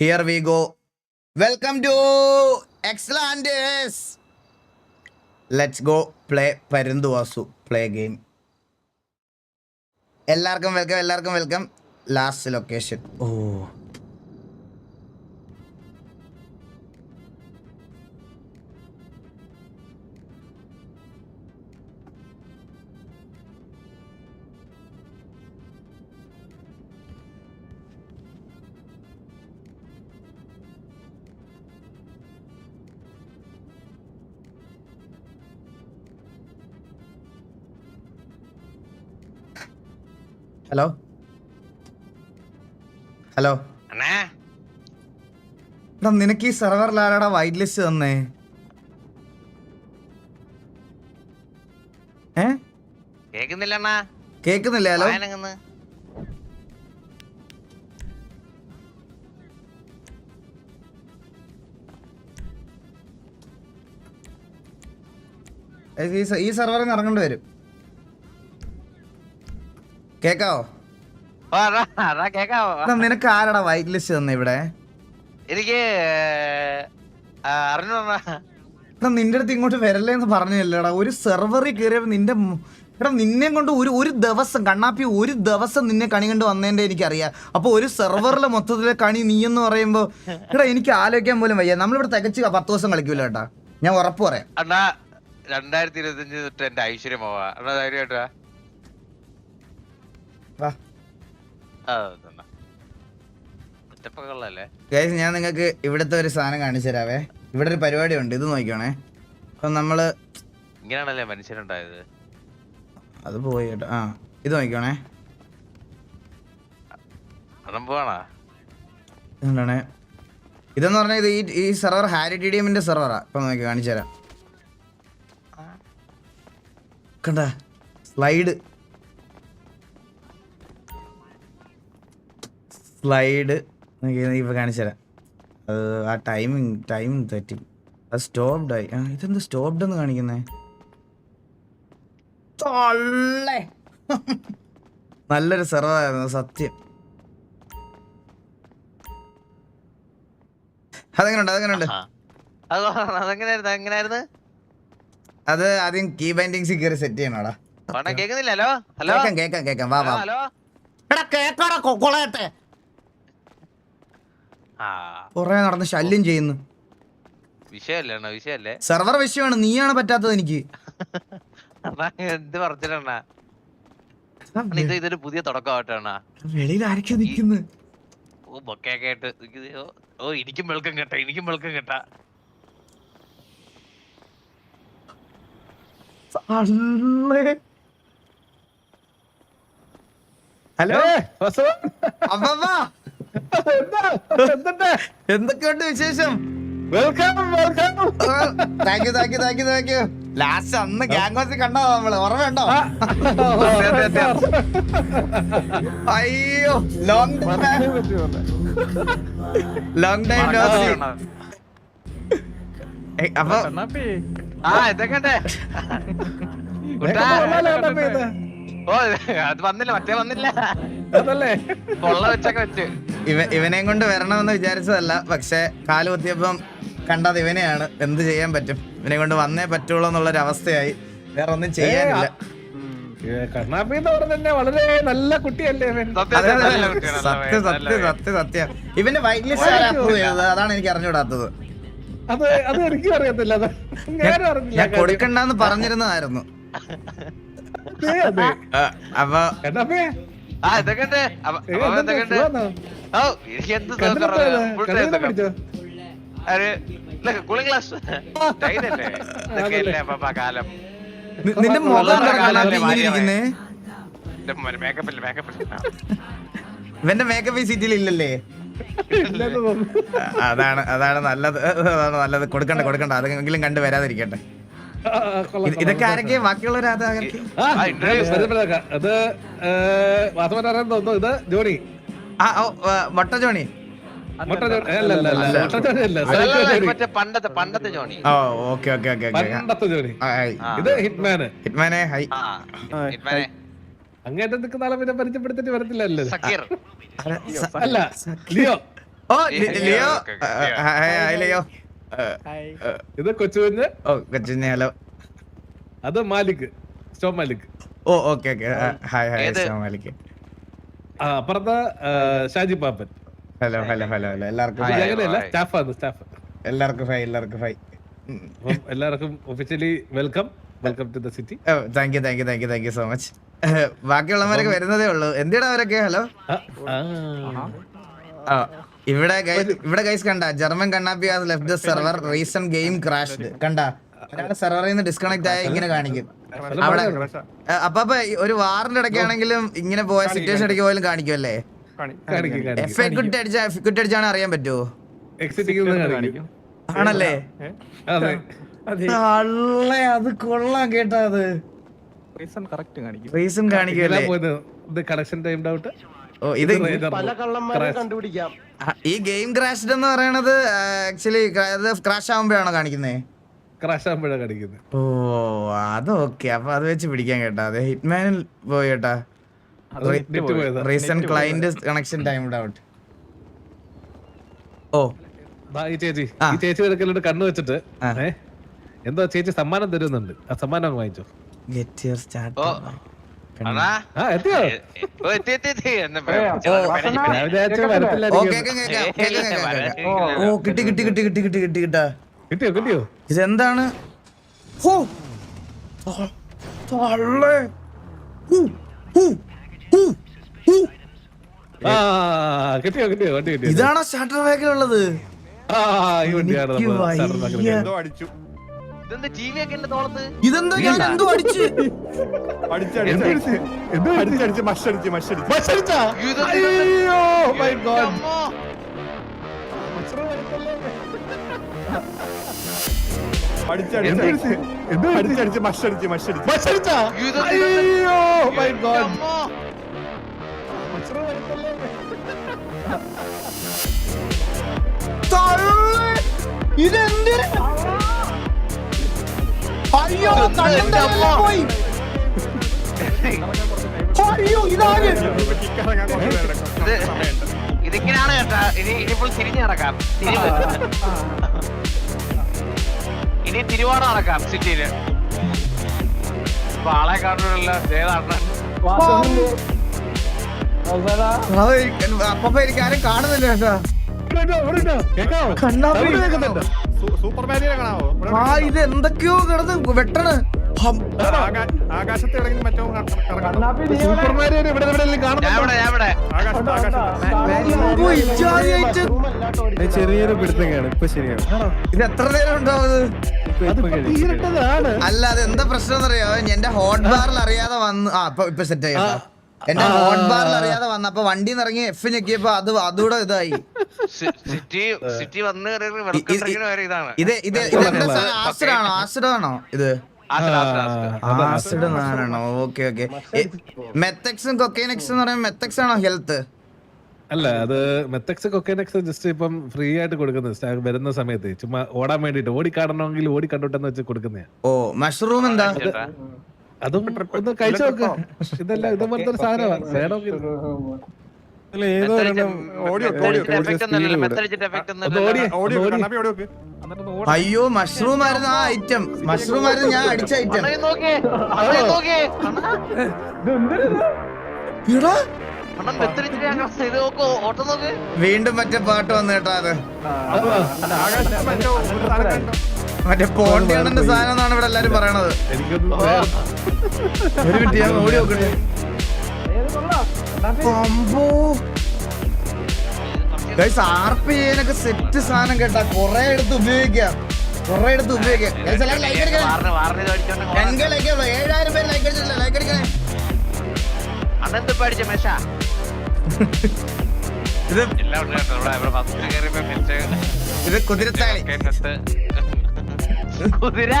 Here we go welcome to Exlanders let's go play Parunthuvasu play game എല്ലാവർക്കും welcome എല്ലാവർക്കും welcome last location ഓ hello? Hello? എടാ നിനക്ക് ഈ സെർവറിൽ ആരാടാ വൈറ്റ് ലിസ്റ്റ് തന്നേ? ഏ? കേക്കുന്നില്ല അണ്ണാ. കേക്കുന്നില്ല? ഹലോ? ഈ സെർവറിൽ നിന്ന് ഇറങ്ങേണ്ടി വരും. കേക്കാവോ? നിനക്ക് ആരാടാ വൈറ്റ് ലിസ്റ്റ് തന്നെ ഇവിടെ? എനിക്ക് നിന്റെ അടുത്ത് ഇങ്ങോട്ട് വരല്ലേ എന്ന് പറഞ്ഞല്ലേടാ. ഒരു സെർവറിൽ കയറിയപ്പോ നിന്റെ എടാ നിന്നെ കൊണ്ട് ഒരു ഒരു ദിവസം കണ്ണാപ്പി ഒരു ദിവസം നിന്നെ കണി കണ്ട് വന്നതിന്റെ എനിക്കറിയാം. അപ്പൊ ഒരു സെർവറിലെ മൊത്തത്തിലെ കണി നീ എന്ന് പറയുമ്പോ എടാ എനിക്ക് ആലോചിക്കാൻ പോലും വയ്യ. നമ്മളിവിടെ തികച്ച് പത്ത് ദിവസം കളിക്കൂല കേട്ടാ. ഞാൻ ഉറപ്പ് പറയാം. രണ്ടായിരത്തി ഇരുപത്തി അഞ്ച് തൊട്ട് എന്റെ ഐശ്വര്യം പോവാ ഗൈസ് ഞാൻ നിങ്ങൾക്ക് ഇവിടുത്തെ ഒരു സാധനം കാണിച്ചു തരാവേ. ഇവിടെ ഒരു പരിപാടി ഉണ്ട് ഇത് നോക്കിക്കോണേ. അപ്പൊ നമ്മൾ ഇങ്ങനെയാണല്ലേ മനുഷ്യനുണ്ടായത്? അത് പോയി കേട്ടോ. ആ ഇത് നോക്കിക്കോണേ. എന്താണ് ഇതെന്ന് പറഞ്ഞാൽ ഇത് ഈ ഈ സെർവർ ഹാരി ടി ഡി എമ്മിന്റെ സെർവറാ. ഇപ്പൊ നോക്കി കാണിച്ചു തരാം. കണ്ട? സ്ലൈഡ്. സ്ലൈഡ് ഇപ്പൊ കാണിച്ചു തരാം. അത് ആ ടൈമിങ് ടൈം തെറ്റി. അത് സ്റ്റോപ്ഡ് ആയി. ആ ഇതെന്ത് സ്റ്റോപ്ഡ് എന്ന് കാണിക്കുന്നേ. നല്ലൊരു സെർവറായിരുന്നു സത്യം. അതെങ്ങനെയുണ്ട് അതെങ്ങനെയുണ്ട് അതെങ്ങനെയായിരുന്നു അത് ആദ്യം കീ ബൈൻഡിങ്സ് കയറി സെറ്റ് ചെയ്യണോടാ. കേൾക്കുന്നില്ലല്ലോ ഹലോ? കേക്കാം കേക്കാം കേക്കാം. വാ വാ. ഹലോ എടാ കേക്കാടാ കൊളയട്ടെ. ആ. കുറെ നടന്ന് ശല്യം ചെയ്യുന്നു. വിഷയല്ലേ അണ്ണാ വിഷയല്ലേ? സെർവർ വിഷയമാണ് നീയാണ് പറ്റാത്തത് എനിക്ക്. എന്ത് പറഞ്ഞിട്ടണ്ണാ അണ്ണാ, ഇത് ഇതൊരു പുതിയ തുടക്കമായിട്ടാണ് അണ്ണാ. വെളിയിൽ ആരൊക്കെ നിക്കുന്നു ഓ ബൊക്കെയൊക്കെ ആയിട്ട് ഓ- ഓ എനിക്കും വെളുക്കം കേട്ട എനിക്കും വെളുക്കം കേട്ട. ഹലോ എന്തൊക്കെയുണ്ട് വിശേഷം? Welcome welcome. Thank you thank you thank you thank you last അന്ന് ഗ്യാങ്കോസിൽ കണ്ടോ നമ്മൾ. ഓർമ്മയുണ്ടോ? അയ്യോ long long time no see അപ്പൊ ആ കുട്ടാ. ഓ അത് വന്നില്ല മറ്റേ വന്നില്ല. അതല്ലേ? കൊള്ള വെച്ചൊക്കെ വെച്ച്. ഇവ ഇവനെയും കൊണ്ട് വരണമെന്ന് വിചാരിച്ചതല്ല പക്ഷെ കാൽ കുത്തിയപ്പം കണ്ടത് ഇവനെയാണ്. എന്ത് ചെയ്യാൻ പറ്റും? ഇവനെ കൊണ്ട് വന്നേ പറ്റുള്ളൂ എന്നുള്ളൊരു അവസ്ഥയായി. വേറെ ഒന്നും ചെയ്യാനില്ല കണ്ണാപ്പി എന്ന് പറഞ്ഞ തന്നെ വളരെ നല്ല കുട്ടിയല്ലേ സത്യം. സത്യം സത്യം സത്യം സത്യം ഇവന്റെ വൈറ്റ് ലിസ്റ്റ് അപ്രൂവ് ചെയ്തത്? അതാണ് എനിക്ക് അറിഞ്ഞുകൂടാത്തത്. അത് അത് എനിക്കും അറിയത്തില്ല. ഞാൻ കൊടുക്കണ്ടെന്ന് പറഞ്ഞിരുന്നതായിരുന്നു. അപ്പൊ ആ? ഓ എനിക്ക് എന്ത് സുഖം. പിടിച്ചോ? ഒരു കൂളിംഗ് ഗ്ലാസ് ഇതൊക്കെയല്ലേ കാലം നിന്റെ ഇവന്റെ മേക്കപ്പ് ഈ സീറ്റിൽ ഇല്ലല്ലേ. ആ, അതാണ് അതാണ് നല്ലത്. അതാണ് നല്ലത്. കൊടുക്കണ്ട കൊടുക്കണ്ട. അതെങ്കിലും കണ്ടു വരാതിരിക്കട്ടെ. ആ, ആ, ഇതൊക്കെ കൊള്ളാം. ആരൊക്കെയാ? ബാക്കിയുള്ളവർ അത് വാസവൻ തോന്നുന്നു. ഇത് ജോണി. ആ ഓ ആ, മൊട്ട ജോണി. പണ്ടത്തെ പണ്ടത്തെ ജോണി. ഓ ഓക്കെ ഓക്കെ ഓക്കെ ഓക്കെ. പണ്ടത്തെ ജോണി. ഇത് ഹിറ്റ്മാന്. ഹിറ്റ്മാനെ ഹൈ. അങ്ങേറ്റം നിൽക്കുന്ന ആളെ പിന്നെ പരിചയപ്പെടുത്തിട്ട് വരത്തില്ലല്ലോ. സക്കീർ. അല്ല ലിയോ. ഓ Leo. Okay, hi hi Leo. ഇത് കൊച്ചുകുഞ്ഞ്? ഓ കൊച്ചിനെ ഹലോ. അത് മാലിക് സ്റ്റോ മാലിക്. ഓ ഓക്കെ ഓക്കെ. ഹായ് ഹായ് ഏത്? മാലിക്. ആ അപ്പുറത്തെ Shaji Pappan. Hello hello hello hello. എല്ലാവർക്കും സ്റ്റാഫാണ് സ്റ്റാഫ്. എല്ലാവർക്കും ഫൈ എല്ലാവർക്കും ഫൈ എല്ലാവർക്കും officially welcome welcome to the city thank you thank you thank you thank you so much ബാക്കിയുള്ളവരൊക്കെ വരുന്നതേ ഉള്ളൂ. എന്തിനാ അവരൊക്കെ? ഹലോ. ആ. ഇവിടെ ഇവിടെ ഗൈസ് കണ്ട German Kannappi has left the server reason game crashed കണ്ട? സെർവറിൽ നിന്ന് ഡിസ്കണക്ട് ആയി ഇങ്ങനെ കാണിക്കും. അവിടെ അപ്പൊ ഒരു വാറിന്റെ ഇടയ്ക്കാണെങ്കിലും ഇങ്ങനെ പോയ സിറ്റുവേഷൻ ഇടയ്ക്ക് പോലും കാണിക്കുമല്ലേ കാണിക്കും. അല്ലേ എഫ് ഐ കുട്ടി അടിച്ച കുട്ടി അടിച്ചാണ് അറിയാൻ പറ്റുമോ കാണിക്കും. ആണല്ലേ? അതെ. അള്ളേ അത് കൊള്ളാം കേട്ടാ അത്. റീസൺ കറക്റ്റ് കാണിക്കും. റീസൺ കാണിക്കുമല്ലേ പോയത്? കണക്ഷൻ ടൈം ഔട്ട് ഓ ഇത് പല കള്ളന്മാരെ കണ്ടുപിടിക്കാം. ഈ ഗെയിം ക്രാഷ്ഡ് എന്ന് പറയണത് ആക്ച്വലി ക്രാഷ് ആവുമ്പോഴാണോ കാണിക്കുന്നത് ക്രാഷ് ആകുമ്പോഴാണ് കാണിക്കുന്നത്. ഓ അതൊക്കെ അപ്പൊ അത് വെച്ച് പിടിക്കാൻ കേട്ടാ. അതെ ഹിറ്റ്മാനിൽ പോയി കേട്ടാ. Recent client connection time out ഓ. ഈ ചേച്ചി. ആ. ഈ ചേച്ചി എടുക്കലോട്ട് കണ്ണു വെച്ചിട്ട് എന്തോ ചേച്ചി സമ്മാനം തരുന്നുണ്ട്. ആ സമ്മാനം വാങ്ങിച്ചോ. ഗെറ്റ് യുവർ സ്റ്റാർട്ട് ഓ ഓ, ഓ ഓ കിട്ടി കിട്ടി കിട്ടി കിട്ടി കിട്ടി കിട്ടി കിട്ടാ. കിട്ടിയോ കിട്ടിയോ? ഇതെന്താണ്? ഹോ! ത- തള്ളേ ഇതാണോ സ്റ്റാർട്ടർ ബാഗിലുള്ളത്? അടിച്ചു. ഇതെന്താ ഞാൻ എന്തോ അടിച്ച് അടിച്ചടിച്ച് അടിച്ചടിച്ച് മഷടിച്ച് മഷടിച്ച് മത്സരിച്ചാ? ഇതെന്ത് അയ്യോ. അടിച്ചടിച്ച് മഷടിച്ച് മഷടിച്ച്. അയ്യോ. അയ്യോ കണ്ണിന്റെ പോയി. അയ്യോ ഇതിങ്ങനെയാണ് കേട്ടാ. ഇനി ഇനിയിപ്പോൾ തിരിഞ്ഞു നടക്കാം. തിരിവ്. ഇനി തിരുവാണ് നടക്കാം സിറ്റിയിൽ. ഇപ്പൊ ആളെ കാണുന്നില്ല ഏതാണ് അപ്പൊ എനിക്ക് ആരും കാണുന്നില്ല ചേട്ടാ കണ്ണാ കേൾക്കുന്നുണ്ടോ? കാണാവോ? ഇവിടെ ആ ഇത് എന്തൊക്കെയോ കിടന്ന് വെട്ടണ്. ആകാശത്ത് ഇറങ്ങി മറ്റോ ഇവിടെ എവിടെയെങ്കിലും കാണുന്നുണ്ടോ? ചെറിയൊരു പിടുത്തങ്ങാണ് ഇപ്പൊ ശരിയാണ്. ഇത് എത്ര നേരം ഉണ്ടാവുന്നത്. അല്ല അത് എന്താ പ്രശ്നം എന്നറിയോ എന്റെ ഹോട്ട് ബാറിൽ അറിയാതെ വന്ന് ആ ഇപ്പൊ ഇപ്പൊ സെറ്റ് ആയി എന്റെ ഹോട്ട് ബാറിൽ അറിയാതെ വന്നപ്പോ വണ്ടി ഇറങ്ങി എഫ് ഞെക്കിയപ്പോ അത് അതുകൂടെ ഇതായി. സിറ്റി സിറ്റി വന്ന് ഇതാണ്. ഇത് ഇത് ഇത് എന്താ സാധനം ആസിഡ് ആണോ ആസിഡ്. ആണോ ഇത് ആസിഡ്, സാധനമാണോ ഓക്കെ ഓക്കെ. മെത്തക്സും കൊക്കൈനക്സും എന്ന് പറയുമ്പോൾ മെത്തക്സ് ആണോ ഹെൽത്ത്? അല്ല അത് മെത്തക്സ് കൊക്കൈനക്സ് ജസ്റ്റ് ഇപ്പം ഫ്രീ ആയിട്ട് കൊടുക്കുന്നത്. വരുന്ന സമയത്ത്. ചുമ്മാ ഓടാൻ വേണ്ടിട്ട് ഓടി കാണണമെങ്കിൽ ഓടി കണ്ടോട്ടെന്ന് വെച്ച് കൊടുക്കുന്നേ ഓ മഷ്റൂം എന്താ. അതും ഒന്ന് കഴിച്ചു നോക്ക്. ഇതെല്ലാം ഇതുപോലത്തെ ഒരു സാധനമാണ് അല്ല ഏതോ അയ്യോ മഷ്റൂം ആയിരുന്നു ആ ഐറ്റം മഷ്റൂം ആയിരുന്നു ഞാൻ അടിച്ച ഐറ്റം അണ്ണാ വീണ്ടും മറ്റേ പാട്ട് വന്നു കേട്ടോ അത്. മറ്റോ പോണ്ടിയാണെന്റെ സാധനം എന്നാണ് ഇവിടെ എല്ലാരും പറയണത്. ഒരു മിനിറ്റ് ഞാൻ ഓടി നോക്കട്ടെ. അമ്പോ ഗൈസ് ആർ പി ചെയ്യാനൊക്കെ സെറ്റ് സാധനം കേട്ടാ കൊറേ എടുത്ത് ഉപയോഗിക്കാം. കൊറേ എടുത്ത് ഉപയോഗിക്കാം. ലൈക്ക് ചെയ്യണം. ഏഴായിരം പേര് ലൈക്ക് അടിച്ചിട്ടില്ല? ലൈക്ക് അടിക്കണേ. മെഷ ഇത് എല്ലാം ഉണ്ട് കേട്ടോ. ഇവിടെ ഇവിടെ ബസ്സിൽ കയറിയപ്പോ മെച്ച ഇത് കുതിരത്താളി. കുതിര?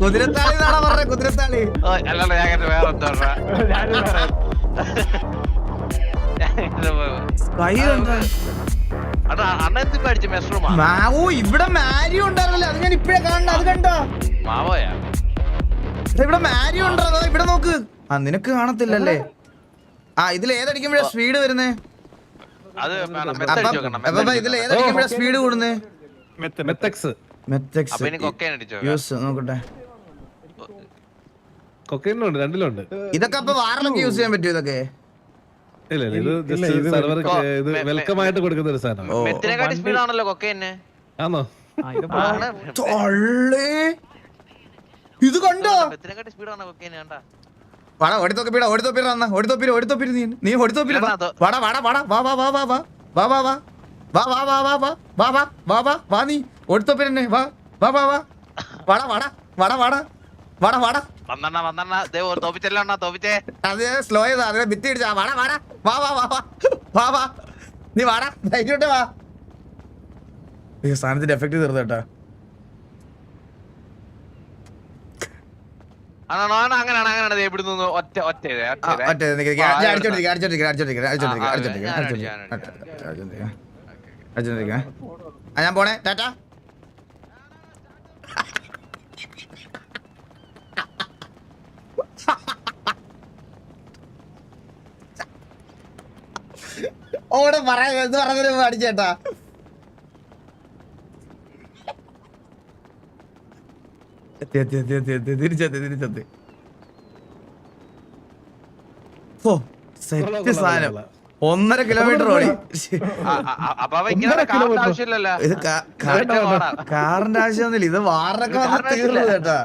കുതിരത്താളി എന്നാണോ പറഞ്ഞത് കുതിരത്താളി. ഓ, അല്ലല്ല ഞാൻ കേട്ട വേറെ എന്തോ ഉണ്ടെടാ. ഞാൻ ഇത് പോ- കൈ കണ്ടോ? അണ്ണാ അണ്ണ എന്ത് പേടിച്ച മെഷറൂമാ മാ- ഓ ഇവിടെ മാരി ഉണ്ടായിരുന്നല്ലോ. അത് ഞാൻ ഇപ്പഴേ കാണണ്ട അത് കണ്ടോ? മാവോയാ? ഇവിടെ മാരി ഉണ്ടോ? ഇവിടെ നോക്ക്. ആ നിനക്ക് കാണത്തില്ലല്ലേ? ആ ഇതിൽ ഏതടിക്കുമ്പോഴാ സ്പീഡ് വരുന്നേ? അപ്പൊ ഇതിൽ ഏതടിക്കുമ്പോഴാ സ്പീഡ് കൂടുന്നേ? യൂസ് നോക്കട്ടെ. കൊക്കൈനിലുണ്ട് രണ്ടിലുണ്ട്. ഇതൊക്കെ അപ്പൊ വാറലൊക്കെ യൂസ് ചെയ്യാൻ പറ്റുമോ ഇതൊക്കെ? ഇല്ല ഇത് സെർവർ ഇത് വെൽക്കം. ആയിട്ട് കൊടുക്കുന്ന ഒരു സാധനം മെത്തിനെക്കാട്ടി സ്പീഡ് ആണല്ലോ കൊക്കൈന് ആണോ. തള്ളേ. ഇത് കണ്ടോ വാടാ ഓടിത്തോപ്പിട ഓടിത്തോപ്പിട അന്ന ഓടിത്തോപ്പിര ഓടിത്തോപ്പിര നീ നീ ഓടിത്തോപ്പിര വാടാ വാടാ വാടാ വാ വാ വാ വാ വാ വാ വാ വാ വാ വാ വാ വാ വാ വാ വാ വാ വാ വാ നീ ഓടിത്തോപ്പിരന്നെ വാ വാ വാ വാ വാടാ വാടാ വാടാ വാടാ വാടാ വാടാ വന്നണ്ണ വന്നണ്ണ ദേ ഓ, തോപ്പിച്ചല്ലോ അണ്ണാ തോപ്പിച്ചേ അത് സ്ലോ ചെയ്താ അതിനെ ബിറ്റ് ഇടിച്ചാ വാടാ വാടാ വാ വാ വാ വാ വാ വാ നീ വാടാ ധൈര്യമായിട്ട് വാ ഈ സാധനത്തിന്റെ എഫക്ട് തീർന്നു കേട്ടാ അങ്ങനെയാണ് അങ്ങനെയാണ് ഞാൻ പോണേ ടാറ്റ ഓടെ പറയാ എന്ത് പറഞ്ഞു അടിച്ചേട്ടാ തിരിച്ചെത്തി തിരിച്ചെത്തി. ഓ സെറ്റ് സാധനം. ഒന്നര കിലോമീറ്റർ ഓടി. ഇത് കാറിന്റെ ആവശ്യമൊന്നുമില്ല. ഇത് വാറൊക്കെ തീർന്നു കേട്ടാ.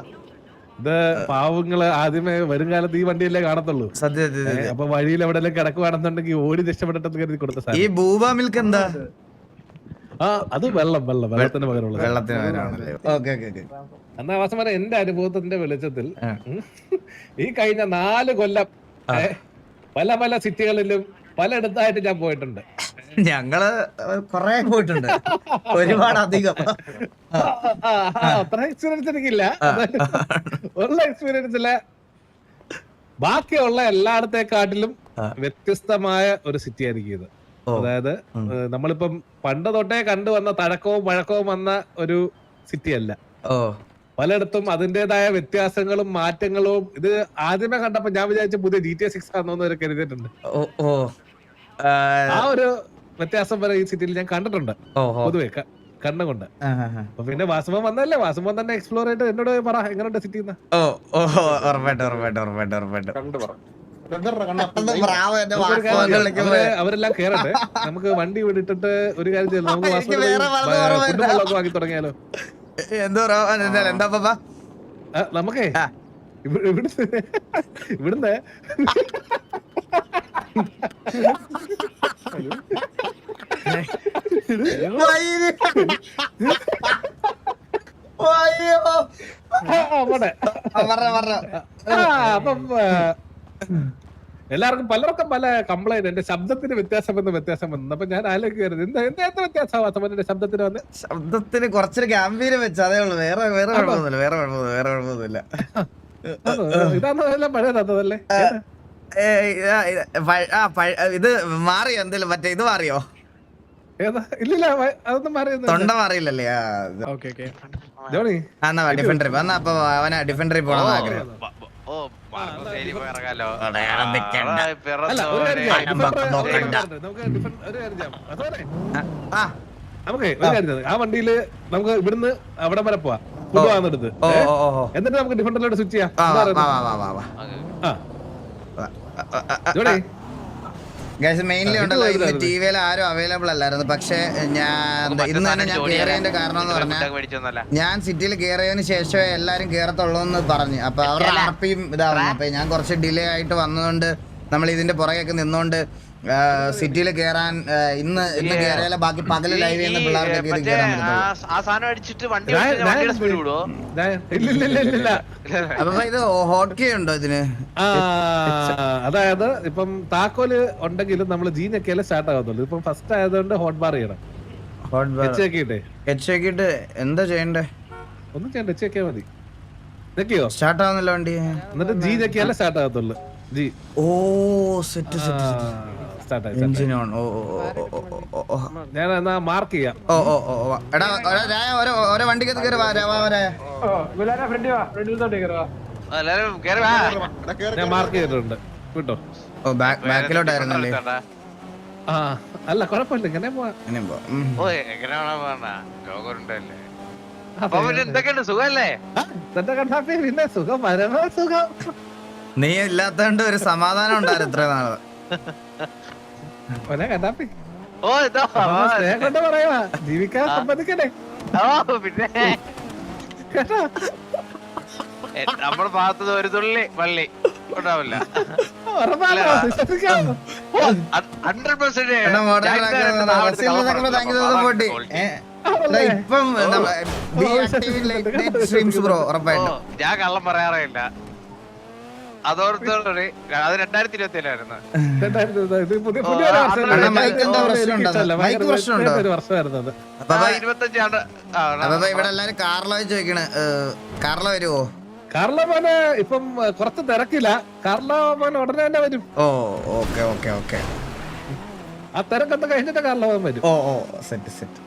ഇത് പാവങ്ങൾ ആദ്യമേ വരുംകാലത്ത് ഈ വണ്ടിയല്ലേ കാണത്തുള്ളൂ. സത്യം അപ്പൊ വഴിയിൽ എവിടെയെല്ലാം കിടക്കുവാണെന്നുണ്ടെങ്കിൽ ഓടി രക്ഷപ്പെട്ടിട്ട് കരുതി കൊടുത്ത ഈ ഭൂപ മിൽക്ക് എന്താ? ആ അത് വെള്ളം വെള്ളം വെള്ളത്തിന് പകരമുള്ളത് വെള്ളത്തിന് പകരമാണല്ലേ? Okay okay okay. എന്നാ അവസാനം എന്റെ അനുഭവത്തിന്റെ വെളിച്ചത്തിൽ ഈ കഴിഞ്ഞ നാല് കൊല്ലം പല പല സിറ്റികളിലും പലയിടത്തായിട്ട് ഞാൻ പോയിട്ടുണ്ട്. ഞങ്ങൾ കൊറേ പോയിട്ടുണ്ട്. ഒരുപാട് അധികം. അത്ര എക്സ്പീരിയൻസ് എനിക്കില്ല. ഉള്ള ഉള്ള എക്സ്പീരിയൻസിൽ ബാക്കിയുള്ള എല്ലായിടത്തെക്കാട്ടിലും. വ്യത്യസ്തമായ ഒരു സിറ്റി ആയിരിക്കും ഇത്. അതായത് നമ്മളിപ്പം പണ്ട് തൊട്ടേ കണ്ടുവന്ന തഴക്കവും വഴക്കവും വന്ന ഒരു സിറ്റി അല്ല ഓ. പലയിടത്തും അതിന്റേതായ വ്യത്യാസങ്ങളും മാറ്റങ്ങളും ഇത് ആദ്യമേ കണ്ടപ്പോ ഞാൻ വിചാരിച്ച പുതിയ ജി ടി എ സിക്സ് ആണെന്ന് വരെ കരുതിയിട്ടുണ്ട്. ആ, ഒരു വ്യത്യാസം വരെ ഈ സിറ്റിയിൽ ഞാൻ കണ്ടിട്ടുണ്ട്. പൊതുവെ കണ്ണുകൊണ്ട്. അപ്പൊ പിന്നെ വാസുമോൻ വന്നല്ലേ വാസുമോൻ തന്നെ എക്സ്പ്ലോർ ചെയ്തിട്ട് എന്നോട് പറ എങ്ങനെയുണ്ട് സിറ്റി അവരെല്ലാം കേറട്ടെ. നമുക്ക് വണ്ടി വിട്ടിട്ട് ഒരു കാര്യം ചെയ്യാം നമുക്ക് ആക്കി തുടങ്ങിയാലോ. എന്തോ എന്താ നമുക്കേ? ഇവിടുന്ന് ഇവിടുന്ന്? അപ്പം എല്ലാവർക്കും പലർക്കും പല കംപ്ലൈന്റ് എന്റെ ശബ്ദത്തിന് വ്യത്യാസം വന്ന് വ്യത്യാസം വന്നു. അപ്പൊ ഞാൻ ആലോചിക്കരുത് എന്താ എന്താ എത്ര വ്യത്യാസം എന്റെ ശബ്ദത്തിന് വന്ന്? ശബ്ദത്തിന് കുറച്ചൊരു ഗാംഭീര്യം വെച്ച അതേ ഉള്ളൂ. വേറെ വേറെ കുഴപ്പമൊന്നുമില്ല വേറെ കുഴപ്പമൊന്നുമില്ല വേറെ കുഴപ്പമൊന്നുമില്ല. ഇതാണെല്ലാം പഴയ തന്നതല്ലേ ഇതാ, മാറിയോ എന്തെങ്കിലും? മറ്റേ ഇത് മാറിയോ? ഇല്ലില്ല അതൊന്നും തൊണ്ട മാറിയില്ലല്ലേ? ഡിഫൻഡറി ഡിഫൻഡറി പോകണം ആഗ്രഹം. ഓ പോയി ഇറങ്ങാലോ അല്ല ഒരു കാര്യം ചെയ്യാം. അനം ഡിഫൻഡർ- പക്കം നോക്കണ്ട. നമുക്ക് ഒരു കാര്യം ചെയ്യാം. അതുപോലെ ആ നമുക്ക് ഒരു കാര്യം ചെയ്യാം. ആ വണ്ടിയിൽ നമുക്ക് ഇവിടുന്ന് അവിടെ വരെ പോവാം. കൊണ്ടുപോകാന്നെടുത്ത് ഓ. ഓ ഓ ഓ എന്നിട്ട് നമുക്ക് ഡിഫൻഡറിലോട്ട് സ്വിച്ച് ചെയ്യാം. ആ, എന്താ വാ, പറയുന്നത്? വാ, വാ, വാ, വാ. ആ. ആ, ആ, ആ, ആ, ജോണി ഗൈസ് മെയിൻലി ഉണ്ടല്ലോ ഇത് ഇന്ന്. ടി വിയിൽ ആരും അവൈലബിൾ അല്ലായിരുന്നു. പക്ഷെ ഞാൻ ഇന്ന് തന്നെ ഞാൻ കയറിയതിന്റെ കാരണം എന്ന് പറഞ്ഞാൽ ഞാൻ സിറ്റിയിൽ കയറിയതിന് ശേഷമേ എല്ലാരും കേറത്തുള്ളൂ എന്ന് പറഞ്ഞു. അപ്പൊ അവരുടെ ആർപ്പിയും ഇതാവുന്നു അപ്പൊ ഞാൻ കുറച്ച് ഡിലേ ആയിട്ട് വന്നതുകൊണ്ട് നമ്മൾ ഇതിന്റെ പുറകെയൊക്കെ നിന്നോണ്ട് സിറ്റിയിൽ കേറാൻ ഇന്ന് ഇന്ന് കയറിയാലേ ബാക്കി പകൽ ലൈവ് ചെയ്യുന്ന പിള്ളേർക്ക് ആ ആ സാധനം അടിച്ചിട്ട് വണ്ടി സ്പീഡ് വിടുവോ ഇല്ല ഇല്ല ഇല്ല ഇല്ല, ഇല്ല. അപ്പൊ ഇത് ഹോട്ട് കീ ഉണ്ടോ ഇതിന്? അതായത് ഇപ്പം താക്കോൽ ഉണ്ടെങ്കിലും നമ്മൾ ജി ഞെക്കിയാലേ സ്റ്റാർട്ട് ആകത്തുള്ളൂ ഇപ്പം ഫസ്റ്റ് ആയതുകൊണ്ട് ഹോട്ട് ബാർ ചെയ്യണം. ഹോട്ട് എച്ച് ഞെക്കിയിട്ടെ എച്ച് ആക്കിയിട്ട് എന്താ ചെയ്യണ്ടേ? ഒന്നും ചെയ്യണ്ട എച്ച് ഞെക്കിയാൽ മതി. ഞെക്കിയോ സ്റ്റാർട്ട് ആവുന്നില്ല വണ്ടി. എന്നിട്ട് ജി ഞെക്കിയാലേ സ്റ്റാർട്ട് ആകത്തുള്ളൂ. ജി. ഓ സെറ്റ് സെറ്റ് എഞ്ചിൻ ഓൺ ഓ ഞാൻ മാർക്ക് ഓ ഓ എടാ ഓരോ ഓരോ വാ ഞാൻ മാർക്ക് ചെയ്തിട്ടുണ്ട്. ഓ ബാക്കിലോട്ടായിരുന്നല്ലേ? ആ അല്ല കുഴപ്പമില്ല സുഖല്ലേ പിന്നെ സുഖം സുഖം. നീ ഇല്ലാത്തോണ്ട് ഒരു സമാധാനം ഉണ്ടായിരുന്നു ഇത്ര നാളെ. മോനെ കണ്ണാപ്പി ഓ ഇതോ സ്നേഹം കൊണ്ട് പറയുവാ. ജീവിക്കാൻ ആ. സമ്മതിക്കണേ ഓ പിന്നെ. കേട്ടോ? നമ്മുടെ ഒരു തുള്ളി പള്ളി ഉണ്ടാവില്ല. ഹൺഡ്രഡ് പെർസെന്റ് ഇപ്പം ഉറപ്പായിട്ടും. ഞാൻ കള്ളം പറയാറേ ഇല്ല. അതോർത്തോടെ അത് രണ്ടായിരത്തി ഇരുപത്തി ഏഴായിരുന്നു ഇരുപത്തഞ്ചാണ്ട് ഇവിടെ എല്ലാരും കാർലോ ചോദിക്കണ്. കാർലോ വരുവോ? കാർലോ മോന് ഇപ്പം കുറച്ച് തിരക്കില്ല. കാർലോ മോൻ ഉടനെ തന്നെ വരും. ഓ ഓക്കെ ഓക്കെ ഓക്കെ. ആ തിരക്കൊക്കെ കഴിഞ്ഞിട്ട് കാർലോ മോൻ വരും. ഓ ഓ സെറ്റ് സെറ്റ്.